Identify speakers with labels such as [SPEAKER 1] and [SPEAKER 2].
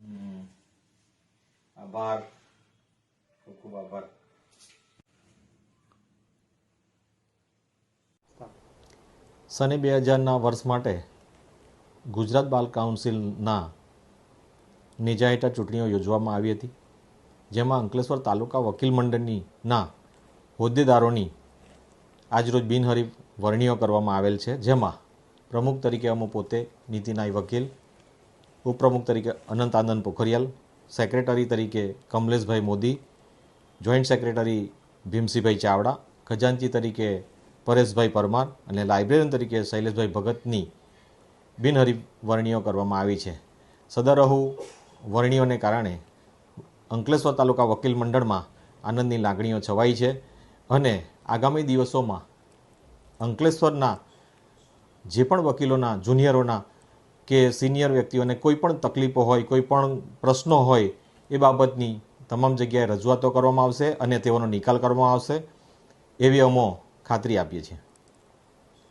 [SPEAKER 1] હમ. આભાર. ખૂબ ખૂબ આભાર.
[SPEAKER 2] સને બે હજારના વર્ષ માટે ગુજરાત બાલ કાઉન્સિલના નેજા હેઠળ ચૂંટણીઓ યોજવામાં આવી હતી, જેમાં અંકલેશ્વર તાલુકા વકીલ મંડળની ના હોદ્દેદારોની આજરોજ બિનહરીફ વરણીઓ કરવામાં આવેલ છે, જેમાં પ્રમુખ તરીકે અમુ પોતે, નીતિનાય વકીલ, ઉપપ્રમુખ તરીકે અનંત આનંદ પોખરિયાલ, સેક્રેટરી તરીકે કમલેશભાઈ મોદી, જોઈન્ટ સેક્રેટરી ભીમસિંહભાઈ ચાવડા, ખજાનચી તરીકે પરેશભાઈ પરમાર અને લાઇબ્રેરિયન તરીકે શૈલેષભાઈ ભગતની બિનહરીફ કરવામાં આવી છે. સદરહુ વરણીઓને કારણે અંકલેશ્વર તાલુકા વકીલ મંડળમાં આનંદની લાગણીઓ છવાઈ છે અને આગામી દિવસોમાં અંકલેશ્વરના જે પણ વકીલોના, જુનિયરોના કે સિનિયર વ્યક્તિઓને કોઈ પણ તકલીફો હોય, કોઈ પણ પ્રશ્નો હોય એ બાબતની તમામ જગ્યાએ રજૂઆતો કરવામાં આવશે અને તેઓનો નિકાલ કરવામાં આવશે. એવી અમો ખાતરી આપીએ છીએ.